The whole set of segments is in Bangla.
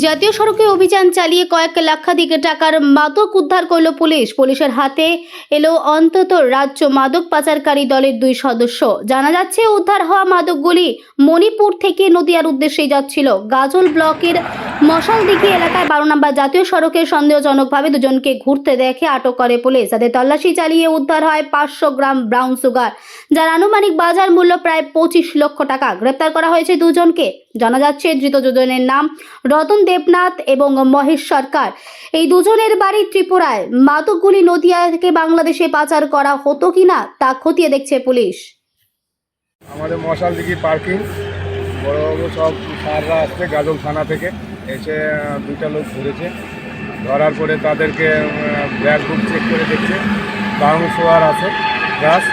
জাতীয় সড়কে অভিযান চালিয়ে কয়েক লাখাধিক টাকার মাদক উদ্ধার করল পুলিশ। পুলিশের হাতে এলো অন্তত রাজ্য মাদক পাচারকারী দলের দুই সদস্য। জানা যাচ্ছে, উদ্ধার হওয়া মাদকগুলি মণিপুর থেকে নদিয়ার উদ্দেশ্যে যাচ্ছিল। গাজল ব্লকের মশালদিঘি এলাকায় বারো নম্বর জাতীয় সড়কে সন্দেহজনকভাবে দুজনকে ঘুরতে দেখে আটক করে পুলিশ। তাদের তল্লাশি চালিয়ে উদ্ধার হয় পাঁচশো গ্রাম ব্রাউন সুগার, যার আনুমানিক বাজার মূল্য প্রায় পঁচিশ লক্ষ টাকা। গ্রেপ্তার করা হয়েছে দুজনকে। জানা যাচ্ছে, ধৃত দুজনের নাম রতন দেবনাথ এবং মহেশ সরকার। এই দুজনের বাড়ি ত্রিপুরায়। মাদকগুলি নদিয়া থেকে বাংলাদেশে পাচার করা হতো কিনা তা খতিয়ে দেখছে পুলিশ। আমাদের মশাল দিঘি পার্কিং। বড় বড় সব সাররা আসছে গাজল থানা থেকে। এসে দুইটা লোক ঘুরেছে। ধরার পরে তাদেরকে ব্যাগ বুক চেক করে দেখছে। ব্রাউন সোয়ার আছে গাছ।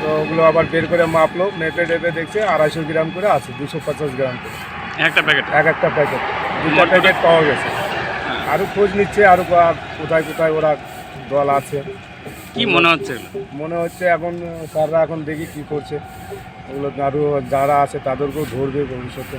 তো ওগুলো আবার বের করে মাপলো মেপে টেপে দেখছে আড়াইশো গ্রাম করে আছে দুশো পঞ্চাশ গ্রাম করে। একটা প্যাকেট? এক একটা প্যাকেট। দুটো প্যাকেট পাওয়া গেছে। আরও খোঁজ নিচ্ছে আরও কোথায় কোথায় ওরা দল আছে। কি মনে হচ্ছে? মনে হচ্ছে এখন স্যাররা এখন দেখি কি করছে। ওগুলো আরও যারা আছে তাদেরকেও ধরবে ভবিষ্যতে।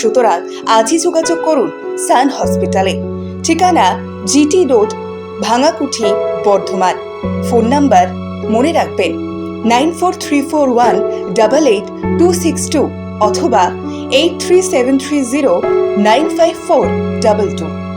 সুতরাং আজই যোগাযোগ করুন সান হসপিটালে। ঠিকানা GT road, Bhangakuthi, Bardhaman. Phone number মনে রাখবেন, nine four three four one double eight two six two অথবা eight three seven three zero nine five four double two.